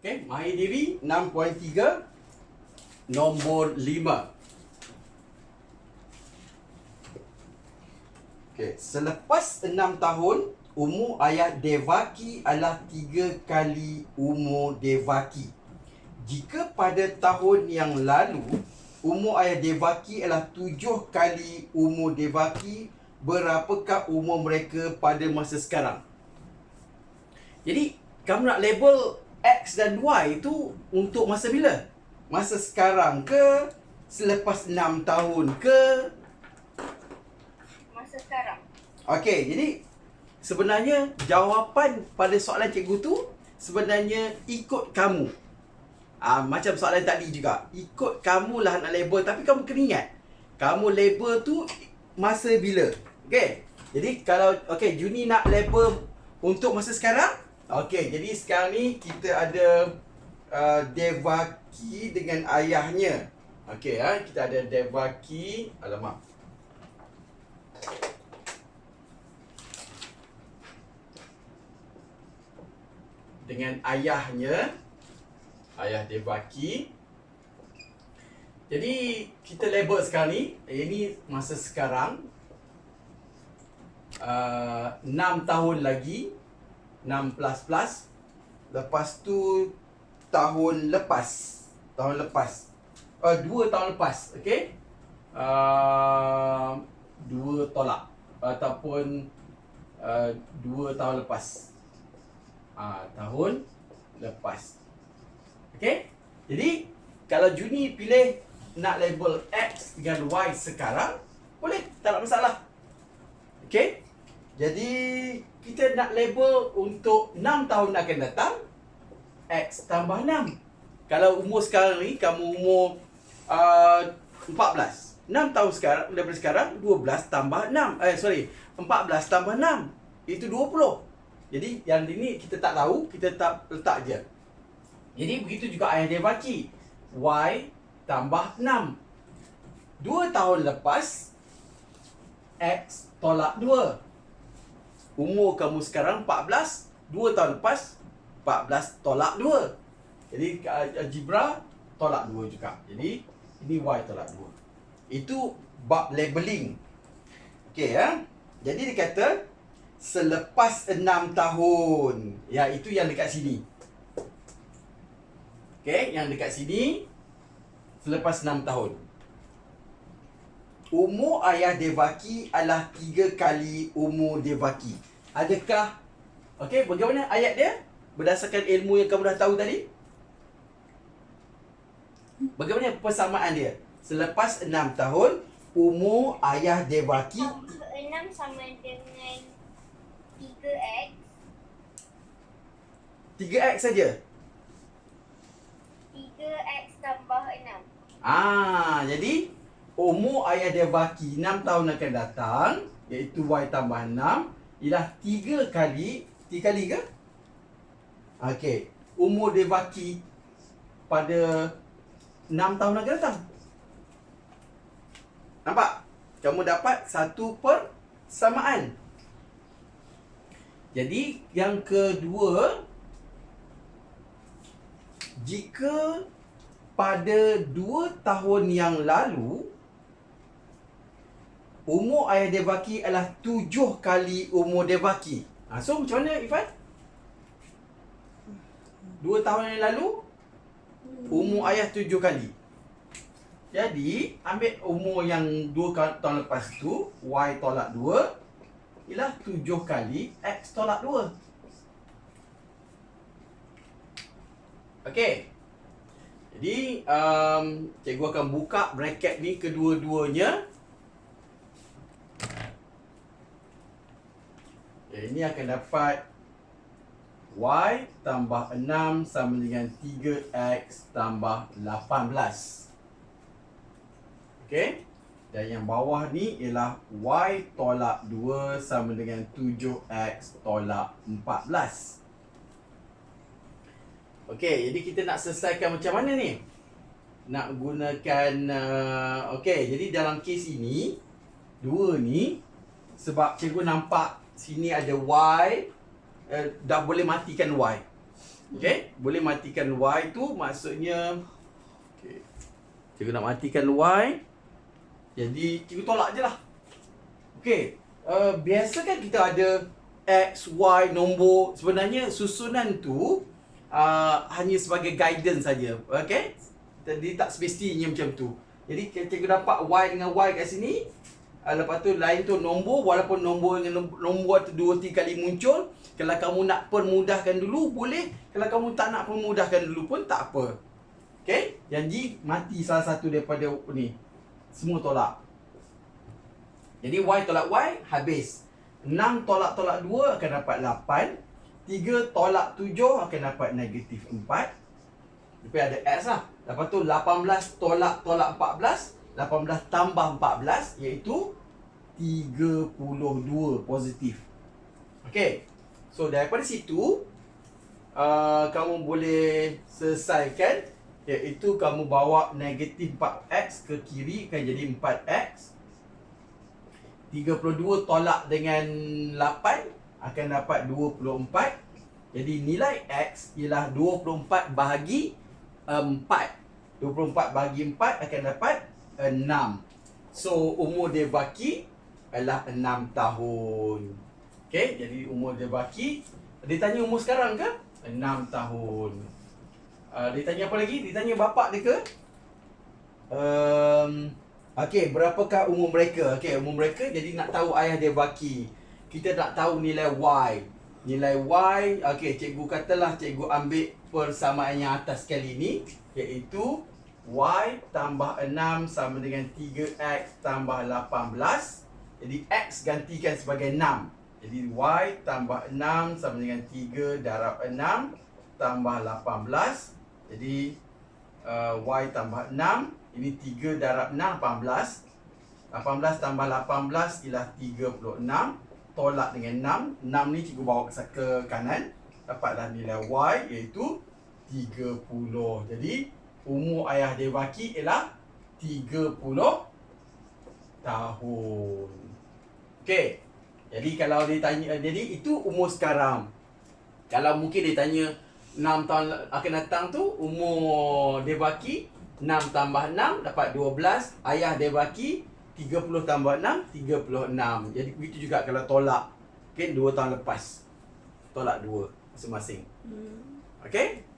Okey, mahir diri 6.3 nombor 5. Okey, selepas 6 tahun umur ayah Devaki adalah 3 kali umur Devaki. Jika pada tahun yang lalu umur ayah Devaki adalah 7 kali umur Devaki, berapakah umur mereka pada masa sekarang? Jadi, kamu nak label X dan Y itu untuk masa bila? Masa sekarang ke? Selepas 6 tahun ke? Masa sekarang. Okey, jadi sebenarnya jawapan pada soalan cikgu tu sebenarnya ikut kamu. Ah macam soalan tadi juga. Ikut kamu lah nak label tapi kamu kena ingat. Kamu label tu masa bila? Okey. Jadi kalau okey Juni nak label untuk masa sekarang? Okey, jadi sekarang ni kita ada uh, Devaki dengan ayahnya. Okey, ha? kita ada Devaki. Alamak. dengan ayahnya ayah Devaki jadi kita label sekarang ni ini masa sekarang uh, 6 tahun lagi 6 plus plus lepas tu tahun lepas tahun lepas uh, 2 tahun lepas okey uh, 2 tolak ataupun uh, 2 tahun lepas uh, tahun lepas. Okey? Jadi kalau Juni pilih nak label X dengan Y sekarang, boleh, tak ada masalah. Okey? Jadi kita nak label untuk 6 tahun akan datang X tambah 6. Kalau umur sekarang ni kamu umur uh, 14. 6 tahun sekarang daripada sekarang 12 tambah 6. Eh sorry, 14 tambah 6. Itu 20. Jadi yang ini kita tak tahu, kita tak letak je. Jadi begitu juga ayah dia baci. Y tambah 6. 2 tahun lepas X tolak 2. Umur kamu sekarang 14, 2 tahun lepas 14 tolak 2. Jadi algebra tolak 2 juga. Jadi ini Y tolak 2. Itu bab labeling. Okey ya. Jadi dia kata selepas enam tahun. Ya, itu yang dekat sini. Okey, yang dekat sini selepas enam tahun. Umur ayah Devaki adalah tiga kali umur Devaki. Adakah Okey, bagaimana ayat dia? Berdasarkan ilmu yang kamu dah tahu tadi? Bagaimana persamaan dia? Selepas enam tahun, umur ayah Devaki 6 sama dengan 3x 3x saja. 3x tambah 6 Ah, jadi umur ayah Devaki 6 tahun akan datang iaitu y tambah 6 ialah 3 kali 3 kali ke? Okey, umur Devaki pada 6 tahun akan datang. Nampak? Kamu dapat satu persamaan. Jadi yang kedua jika pada dua tahun yang lalu umur ayah Devaki adalah tujuh kali umur Devaki. Ha, so macam mana Ifan? Dua tahun yang lalu umur ayah tujuh kali. Jadi ambil umur yang dua tahun lepas tu Y tolak dua ialah tujuh kali X tolak dua. Okey. Jadi um, cikgu akan buka bracket ni kedua-duanya. Okay, ini akan dapat Y tambah 6 sama dengan 3X tambah 18. Okey. Dan yang bawah ni ialah Y tolak 2 sama dengan 7X tolak 14. Okey, jadi kita nak selesaikan macam mana ni? Nak gunakan uh, okey, jadi dalam kes ini dua ni sebab cikgu nampak sini ada y uh, dah boleh matikan y. Okay, boleh matikan Y tu maksudnya okay. Cikgu nak matikan Y Jadi cikgu tolak je lah. Okay, uh, biasa kan kita ada X, Y, nombor. Sebenarnya susunan tu uh, hanya sebagai guidance saja, Okay, jadi tak semestinya macam tu. Jadi cikgu dapat Y dengan Y kat sini uh, Lepas tu lain tu nombor Walaupun nombor dengan nombor tu dua tiga kali muncul kalau kamu nak permudahkan dulu boleh. Kalau kamu tak nak permudahkan dulu pun tak apa. Okay? Janji mati salah satu daripada ni. Semua tolak. Jadi Y tolak Y habis. 6 tolak-tolak 2 akan dapat 8. 3 tolak 7 akan dapat negatif 4. Lepas ada X lah. Lepas tu 18 tolak-tolak 14. 18 tambah 14 iaitu 32 positif. Okay. So daripada situ uh, kamu boleh selesaikan iaitu kamu bawa negatif 4x ke kiri akan jadi 4x 32 tolak dengan 8 akan dapat 24 jadi nilai x ialah 24 bahagi 4 24 bahagi 4 akan dapat 6 so umur dia baki adalah 6 tahun Okay, jadi umur dia baki. Dia tanya umur sekarang ke? 6 tahun. Uh, dia tanya apa lagi? Dia tanya bapak dia ke? Um, okay, berapakah umur mereka? Okay, umur mereka jadi nak tahu ayah dia baki. Kita nak tahu nilai Y. Nilai Y, okay, cikgu katalah cikgu ambil persamaan yang atas kali ni. Iaitu Y tambah 6 sama dengan 3X tambah 18. Jadi X gantikan sebagai 6. Jadi Y tambah 6 sama dengan 3 darab 6 tambah 18. Jadi uh, Y tambah 6. Ini 3 darab 6, 18. 18 tambah 18 ialah 36. Tolak dengan 6. 6 ni cikgu bawa ke kanan. Dapatlah nilai Y iaitu 30. Jadi umur ayah Devaki ialah 30 tahun. Okey. Jadi kalau dia tanya eh, jadi itu umur sekarang. Kalau mungkin dia tanya 6 tahun akan datang tu umur dia baki 6 tambah 6 dapat 12. Ayah dia baki 30 tambah 6 36. Jadi begitu juga kalau tolak. Okay, 2 tahun lepas. Tolak 2 masing-masing. Hmm. Okay?